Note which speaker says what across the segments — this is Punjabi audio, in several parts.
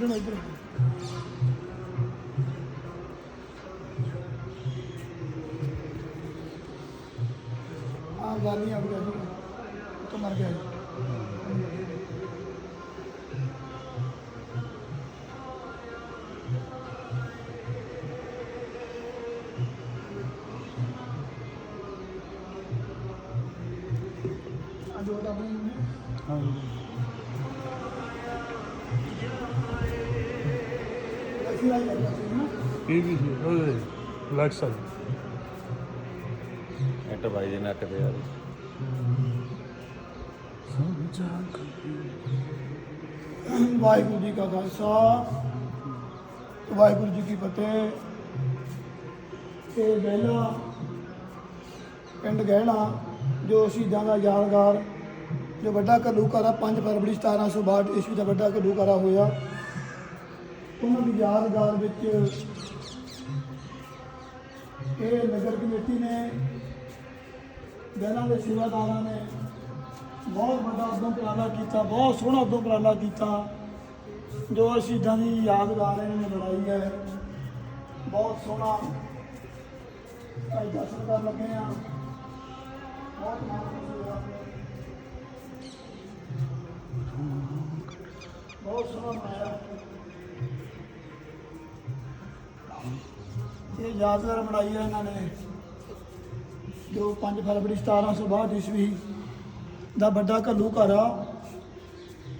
Speaker 1: ਇਧਰ ਨੂੰ ਇਧਰ ਆ ਗਾਨੀ ਆ ਗਿਆ ਜੀ ਮਰ ਗਿਆ ਅੱਜ ਉਹ ਆਪਣੀ
Speaker 2: ਹਾਂਜੀ। ਇਹ ਵੀ ਸੀ ਉਹਦੇ ਲੈਫਟ ਸਾਈਡ
Speaker 3: ਨੈਟ ਬਾਈ ਦੇ ਨੈਟ ਤੇ ਯਾਰ
Speaker 1: ਵਾਹਿਗੁਰੂ ਜੀ ਕਾ ਖਾਲਸਾ ਵਾਹਿਗੁਰੂ ਜੀ ਕੀ ਫਤਿਹ। ਇਹ ਗਹਿਣਾ ਪਿੰਡ ਗਹਿਣਾ ਜੋ ਸ਼ਹੀਦਾਂ ਦਾ ਯਾਦਗਾਰ ਜੋ ਵੱਡਾ ਘੱਲੂਘਾਰਾ 5 ਫਰਵਰੀ 1762 ਈਸਵੀ ਦਾ ਵੱਡਾ ਘੱਲੂਘਾਰਾ ਹੋਇਆ। ਉਹਨਾਂ ਦੀ ਯਾਦਗਾਰ ਵਿੱਚ ਇਹ ਨਗਰ ਕਮੇਟੀ ਨੇ ਗਹਿਣਾ ਦੇ ਸੇਵਾਦਾਰਾਂ ਨੇ ਬਹੁਤ ਵੱਡਾ ਉਦਮ ਉਪਰਾਲਾ ਕੀਤਾ, ਬਹੁਤ ਸੋਹਣਾ ਉਦਮ ਉਪਰਾਲਾ ਕੀਤਾ, ਜੋ ਸ਼ਹੀਦਾਂ ਦੀ ਯਾਦਗਾਰ ਇਹਨਾਂ ਨੇ ਬਣਾਈ ਹੈ। ਬਹੁਤ ਸੋਹਣਾ ਭਾਈ ਦਰਸ਼ਨ ਕਰਨ ਲੱਗੇ ਆ। ਬਹੁਤ ਬਹੁਤ ਸੋਹਣਾ ਬਣਾਇਆ। ਇਹ ਯਾਦਗਾਰ ਬਣਾਈ ਹੈ ਇਹਨਾਂ ਨੇ, ਜੋ 5 ਫਰਵਰੀ 1762 ਈਸਵੀ ਦਾ ਵੱਡਾ ਘੱਲੂ ਘਰ। ਆ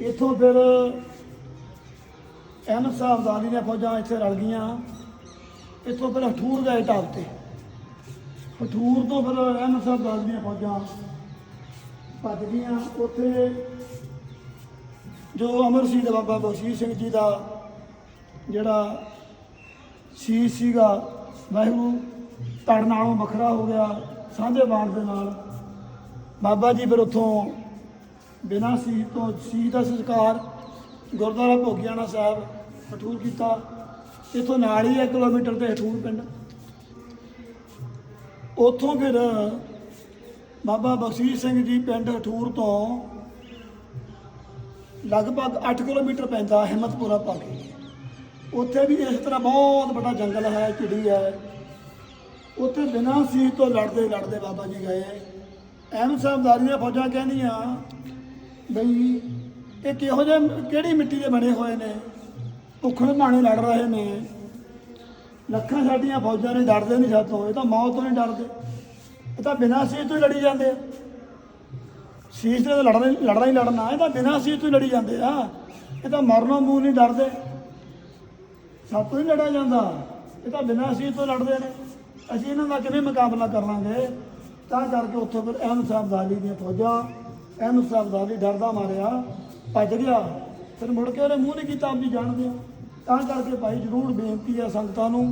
Speaker 1: ਇੱਥੋਂ ਫਿਰ ਅਹਿਮਦ ਸਾਹਿਬ ਦਾਦੀ ਦੀਆਂ ਫੌਜਾਂ ਇੱਥੇ ਰਲ ਗਈਆਂ। ਇੱਥੋਂ ਫਿਰ ਹਠੂਰ ਗਏ ਟਾਪ ਤੇ। ਹਠੂਰ ਤੋਂ ਫਿਰ ਅਹਿਮਦ ਸਾਹਿਬ ਦਾਦੀ ਦੀਆਂ ਫੌਜਾਂ ਭੱਜ ਗਈਆਂ। ਉੱਥੇ ਜੋ ਅਮਰ ਸਿੰਘ ਬਾਬਾ ਬਖਸ਼ੀਸ਼ ਸਿੰਘ ਜੀ ਦਾ ਜਿਹੜਾ ਸ਼ੀ ਸੀਗਾ। ਵਾਹਿਗੁਰੂ ਧੜ ਨਾਲੋਂ ਵੱਖਰਾ ਹੋ ਗਿਆ, ਸਾਂਝੇ ਬਾਣ ਦੇ ਨਾਲ। ਬਾਬਾ ਜੀ ਫਿਰ ਉੱਥੋਂ ਬਿਨਾਂ ਸੀਸ ਤੋਂ ਸੀ ਦਾ ਸੰਸਕਾਰ ਗੁਰਦੁਆਰਾ ਭੋਗਿਆਣਾ ਸਾਹਿਬ ਹਠੂਰ ਕੀਤਾ। ਇੱਥੋਂ ਨਾਲ ਹੀ 1 ਕਿਲੋਮੀਟਰ ਤੇ ਹਠੂਰ ਪਿੰਡ। ਉੱਥੋਂ ਫਿਰ ਬਾਬਾ ਬਖਸ਼ੀਰ ਸਿੰਘ ਜੀ ਪਿੰਡ ਹਠੂਰ ਤੋਂ ਲਗਭਗ 8 ਕਿਲੋਮੀਟਰ ਪੈਂਦਾ ਹਿੰਮਤਪੁਰਾ ਪਾ ਉੱਥੇ ਵੀ ਇਸ ਤਰ੍ਹਾਂ ਬਹੁਤ ਵੱਡਾ ਜੰਗਲ ਹੈ ਚਿੜੀ ਹੈ। ਉੱਥੇ ਬਿਨਾਂ ਸੀਸ ਤੋਂ ਲੜਦੇ ਲੜਦੇ ਬਾਬਾ ਜੀ ਗਏ। ਅਹਿਮਦ ਸਾਹਿਬ ਦੀਆਂ ਫੌਜਾਂ ਕਹਿੰਦੀਆਂ, ਬਈ ਇਹ ਕਿਹੋ ਜਿਹੇ, ਕਿਹੜੀ ਮਿੱਟੀ ਦੇ ਬਣੇ ਹੋਏ ਨੇ? ਭੁੱਖਣ ਭਾਣੇ ਲੜ ਰਹੇ ਨੇ। ਲੱਖਾਂ ਸਾਡੀਆਂ ਫੌਜਾਂ ਨੇ ਡਰਦੇ ਨਹੀਂ ਸਾਤੋਂ ਇਹ ਤਾਂ ਮੌਤ ਤੋਂ ਨਹੀਂ ਡਰਦੇ। ਇਹ ਤਾਂ ਬਿਨਾਂ ਸੀਸ ਤੋਂ ਹੀ ਲੜੀ ਜਾਂਦੇ ਆ। ਸੀਸ ਤੇ ਲੜਨਾ ਹੀ- ਲੜਨਾ ਹੀ ਲੜਨਾ, ਇਹ ਤਾਂ ਬਿਨਾਂ ਸੀਸ ਤੋਂ ਹੀ ਲੜੀ ਜਾਂਦੇ ਆ। ਇਹ ਤਾਂ ਮਰਨੋਂ ਮੂੰਹ ਨਹੀਂ ਡਰਦੇ। ਸਾਤੋਂ ਹੀ ਲੜਿਆ ਜਾਂਦਾ। ਇਹ ਤਾਂ ਬਿਨਾਂ ਅਸੀਂ ਤੋਂ ਲੜਦੇ ਨੇ। ਅਸੀਂ ਇਹਨਾਂ ਦਾ ਕਿਵੇਂ ਮੁਕਾਬਲਾ ਕਰ ਲਾਂਗੇ ਤਾਂ ਕਰਕੇ ਉੱਥੋਂ ਫਿਰ ਅਹਿਮਦ ਸਾਹਿਬ ਦੀਆਂ ਫੌਜਾਂ ਅਹਿਮਦ ਸਾਹਿਬ ਦਾਲੀ ਡਰਦਾ ਮਾਰਿਆ ਭੱਜ ਗਿਆ। ਫਿਰ ਮੁੜ ਕੇ ਉਹਨੇ ਮੂੰਹ ਨਹੀਂ ਕੀਤਾ ਆਪਣੀ ਜਾਣ ਦਿਓ ਤਾਂ ਕਰਕੇ ਭਾਈ ਜ਼ਰੂਰ ਬੇਨਤੀ ਹੈ ਸੰਗਤਾਂ ਨੂੰ,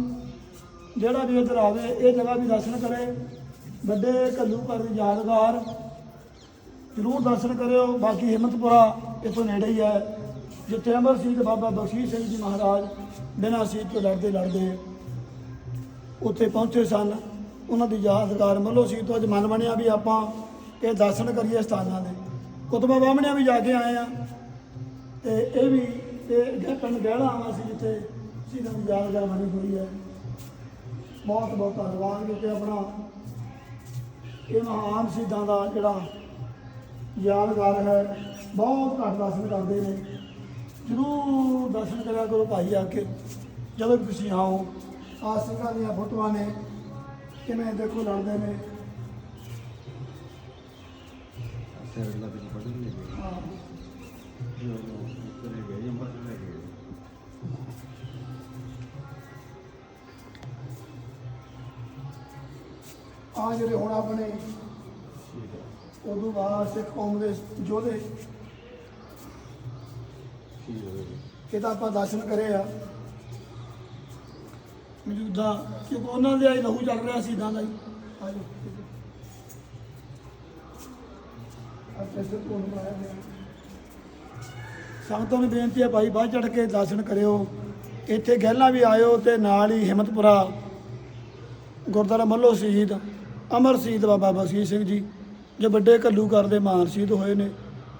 Speaker 1: ਜਿਹੜਾ ਵੀ ਇੱਧਰ ਆਵੇ, ਇਹ ਜਗ੍ਹਾ ਵੀ ਦਰਸ਼ਨ ਕਰੇ। ਵੱਡੇ ਘੱਲੂ ਘਰ ਦੀ ਯਾਦਗਾਰ ਜ਼ਰੂਰ ਦਰਸ਼ਨ ਕਰਿਓ। ਬਾਕੀ ਹਿੰਮਤਪੁਰਾ ਇੱਥੋਂ ਨੇੜੇ ਹੀ ਹੈ। ਜਿੱਥੇ ਅਮਰ ਸਿੰਘ ਤੇ ਬਾਬਾ ਬਖਸ਼ੀਸ਼ ਸਿੰਘ ਜੀ ਮਹਾਰਾਜ ਬਿਨਾਂ ਸੀਤ ਤੋਂ ਲੜਦੇ ਲੜਦੇ ਉੱਥੇ ਪਹੁੰਚੇ ਸਨ। ਉਹਨਾਂ ਦੀ ਯਾਦਗਾਰ ਮੱਲੋ ਸੀ ਤੋਂ ਅੱਜ ਮਨ ਬਣਿਆ ਵੀ ਆਪਾਂ ਇਹ ਦਰਸ਼ਨ ਕਰੀਏ ਸਥਾਨਾਂ ਦੇ। ਕੁਤਬਾ ਬਾਹਮਣਿਆਂ ਵੀ ਜਾ ਕੇ ਆਏ ਆ। ਤੇ ਇਹ ਵੀ ਇਹ ਪਿੰਡ ਗਹਿਲਾ ਆਵਾ ਸੀ ਜਿੱਥੇ ਸ਼ਹੀਦਾਂ ਦੀ ਯਾਦਗਾਰ ਬਣੀ ਹੋਈ ਹੈ। ਬਹੁਤ ਬਹੁਤ ਧੰਨਵਾਦ ਕਿਉਂਕਿ ਆਪਣਾ ਇਹ ਮਹਾਨ ਸ਼ਹੀਦਾਂ ਦਾ ਜਿਹੜਾ ਯਾਦਗਾਰ ਹੈ, ਬਹੁਤ ਘੱਟ ਦਰਸ਼ਨ ਕਰਦੇ ਨੇ। ਜ਼ਰੂਰ ਦਰਸ਼ਨ ਕਰਿਆ ਕਰੋ ਭਾਈ ਆ ਕੇ। ਜਦੋਂ ਵੀ ਤੁਸੀਂ ਆਓ ਆ ਸਿੰਘਾਂ ਦੀਆਂ ਫੋਟੋਆਂ ਨੇ ਕਿਵੇਂ ਦੇਖੋ ਲੜਦੇ ਨੇ।
Speaker 3: ਸਿਰ
Speaker 1: ਹਾਂ।
Speaker 3: ਜੋ ਕਰੇ ਗਏ ਗਏ।
Speaker 1: ਆ ਜਿਹੜੇ ਹੁਣ ਆਪਣੇ ਉਦੋਂ ਬਾਅਦ ਸਿੱਖ ਕੌਮ ਦੇ ਯੋਧੇ
Speaker 3: ਠੀਕ
Speaker 1: ਇਹ ਤਾਂ ਆਪਾਂ ਦਰਸ਼ਨ ਕਰੇ ਆ। ਮੌਜੂਦਾ ਕਿਉਂਕਿ ਉਹਨਾਂ ਦੇ ਆਈ ਲਹੂ ਚੱਲ ਰਿਹਾ ਸੀ ਇਦਾਂ ਦਾ ਹੀ। ਆ ਜਾਓ। ਆ ਪੈਸੇ ਆਇਆ ਸੰਗਤਾਂ ਨੂੰ ਬੇਨਤੀ ਹੈ ਭਾਈ ਬਾਅਦ ਚੜ ਕੇ ਦਰਸ਼ਨ ਕਰਿਓ। ਇੱਥੇ ਗਹਿਲਾਂ ਵੀ ਆਇਓ ਤੇ ਨਾਲ ਹੀ ਹਿੰਮਤਪੁਰਾ ਗੁਰਦੁਆਰਾ ਮੱਲੋ ਸ਼ਹੀਦ, ਅਮਰ ਸ਼ਹੀਦ ਬਾਬਾ ਬਖਸ਼ੀਸ਼ ਸਿੰਘ ਜੀ, ਜੋ ਵੱਡੇ ਘੱਲੂਘਰ ਦੇ ਮਾਨ ਸ਼ਹੀਦ ਹੋਏ ਨੇ,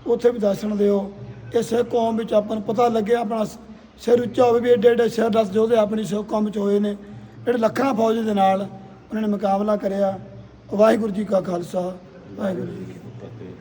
Speaker 1: ਉੱਥੇ ਵੀ ਦਰਸ਼ਨ ਦਿਓ। ਇਹ ਸਿੱਖ ਕੌਮ ਵਿੱਚ ਆਪਾਂ ਨੂੰ ਪਤਾ ਲੱਗਿਆ, ਆਪਣਾ ਸਿਰ ਉੱਚਾ ਹੋਵੇ ਵੀ ਏਡੇ ਏਡੇ ਸਿਰ ਦੱਸ ਯੋਧੇ ਆਪਣੀ ਸੋ ਕੌਮ ਵਿੱਚ ਹੋਏ ਨੇ। ਜਿਹੜੇ ਲੱਖਾਂ ਫੌਜ ਦੇ ਨਾਲ ਉਹਨਾਂ ਨੇ ਮੁਕਾਬਲਾ ਕਰਿਆ। ਵਾਹਿਗੁਰੂ ਜੀ ਕਾ ਖਾਲਸਾ, ਵਾਹਿਗੁਰੂ ਜੀ